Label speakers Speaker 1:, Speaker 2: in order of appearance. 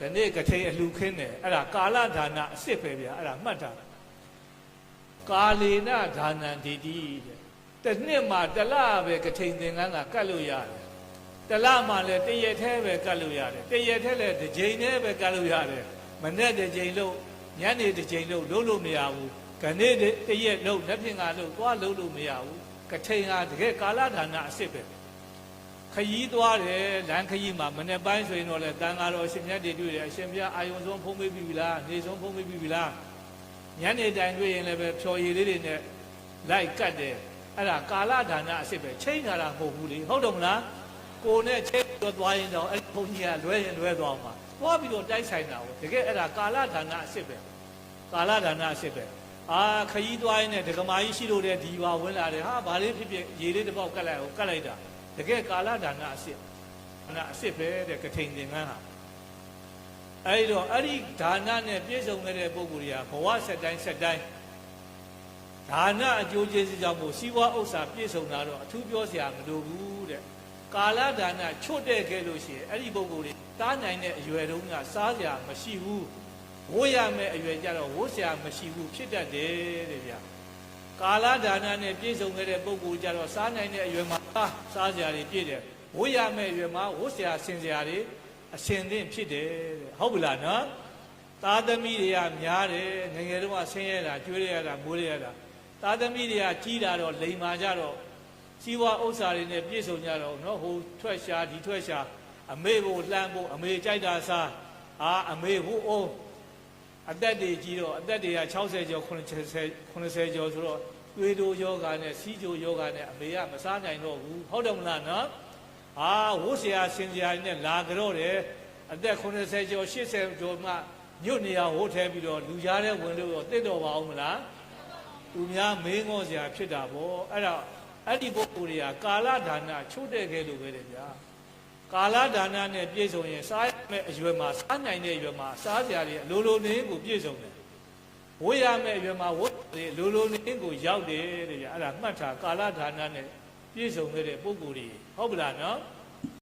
Speaker 1: ကနေ့ကထိန်အလှခင်းတယ်အဲ့ဒါကာလဒါနအစ်စ်ပဲဗျာအဲ့ဒါမှတ်တာကာလေနဒါနံဒီတိတဲ့တနှစ်မှာတလပဲကထိန်သင်္ကန်းကကတ်လို့ရတယ်တလမှာလည်းတရက်သေးပဲကတ်လို့ရတယ်တရက်သေးလည်းတစ်ကြိမ်နဲ့ပဲကတ်လို့ရတယ်မနေ့တစ်ကြိမ်လို့ညနေတစ်ကြိမ်လို့လုံးလို့မရဘူးကနေ့တရက်လို့နှစ်ဖြင့်ကလို့သွားလုံးလို့မရဘူးကထိန်ဟာတကယ်ကာလဒါနအစ်စ်ပဲ ခยีသွားတယ်လမ်းခยีမှာမနေ့ပိုင်းဆိုရင်တော့လေတန်ဃာတော်အရှင်မြတ်တွေတွေ့တယ်အရှင်ဘုရားအာယုံဆုံးဖုံးပေးပြီလားနေဆုံးဖုံးပေးပြီလားညနေတိုင်တွေ့ရင်လည်းပဲဖြော်ရည်လေးတွေနဲ့လိုက်ကတ်တယ်အဲ့ဒါကာလဒါနအစ်စ်ပဲချိန်ထားတာမဟုတ်ဘူးလေဟုတ်တယ်မလားကိုနဲ့ချိန်တော့သွားရင်တော့အဲ့ဘုန်းကြီးကလွဲရင်လွဲသွားမှာသွားပြီးတော့တိုက်ဆိုင်တာကိုတကယ်အဲ့ဒါကာလဒါနအစ်စ်ပဲကာလဒါနအစ်စ်ပဲအာခยีသွားရင်လည်းဒကမာကြီးရှိလို့တဲ့ဒီပါဝင်လာတယ်ဟာဘာလေးဖြစ်ဖြစ်ရေလေးတစ်ပေါက်ကတ်လိုက်အောင်ကတ်လိုက်တာ တကယ်ကာလဒါနအစ်စ်ဒါနအစ်စ်ပဲတဲ့ကထိန်သင်္ကန်းဟာအဲဒီတော့အဲ့ဒီဒါနနဲ့ပြည့်စုံခဲ့တဲ့ပုဂ္ဂိုလ်တွေကဘဝဆက်တိုင်းဆက်တိုင်းဒါနအကျိုးကျေးဇူးကြောင့်မို့စီးပွားဥစ္စာပြည့်စုံတာတော့အထူးပြောစရာမလိုဘူးတဲ့ကာလဒါနချွတ်တဲ့ခဲ့လို့ရှိရင်အဲ့ဒီပုဂ္ဂိုလ်တွေတားနိုင်တဲ့အရွယ်တုန်းကစားစရာမရှိဘူးဝိုးရမယ့်အရွယ်ကြတော့ဝိုးစရာမရှိဘူးဖြစ်တတ်တယ်တဲ့ဗျာ ကာလဒါနနဲ့ပြည့်စုံခဲ့တဲ့ပုဂ္ဂိုလ်ကြတော့စားနိုင်တဲ့အရွယ်မှာစားစားစရာတွေပြည့်တယ်ဝိရမယ့်အရွယ်မှာဝတ်စရာဆင်စရာတွေအရှင်သင့်ဖြစ်တယ်တဲ့ဟုတ်ပြီလားနော်သားသမီးတွေကများတယ်ငယ်ငယ်တုန်းကဆင်းရဲတာကျွေးရတာမိုးရတာသားသမီးတွေကကြီးတာတော့လိန်မာကြတော့စီးပွားဥစ္စာတွေနဲ့ပြည့်စုံကြတော့နော်ဟိုထွက်ရှာဒီထွက်ရှာအမေကိုလှမ်းဖို့အမေကြိုက်တာစားအာအမေဟိုအိုး အသက်တွေကြီးတော့အသက်တွေက60ကျော်80 80ကျော်ဆိုတော့သွေးတိုးယောဂါနဲ့စီးကြိုယောဂါနဲ့အမေကမစားနိုင်တော့ဘူးဟုတ်တယ်မလားနော်အာဝိုးဆရာဆင်ဆရာနဲ့လာကြတော့တယ်အသက်80ကျော်80ကျော်မှညွတ်နေရဟိုးထဲပြီးတော့လူကြားတဲ့ဝင်လို့တော့တင့်တော်ပါအောင်မလားသူများမင်းငေါ်ဆရာဖြစ်တာပေါ့အဲ့ဒါအဲ့ဒီပုဂ္ဂိုလ်တွေကကာလဒါနချို့တဲ့ခဲ့လို့ပဲလေဗျာ ကာလဒါနနဲ့ပြည့်စုံရင်စားရမယ့်အရွယ်မှာစားနိုင်တဲ့အရွယ်မှာစားကြရတယ်အလိုလိုနေကိုပြည့်စုံတယ်ဝေးရမယ့်အရွယ်မှာဝတ်တယ်အလိုလိုနေကိုရောက်တယ်တဲ့ဗျအဲ့ဒါမှတ်ထားကာလဒါနနဲ့ပြည့်စုံခဲ့တဲ့ပုဂ္ဂိုလ်တွေဟုတ်ပလားနော်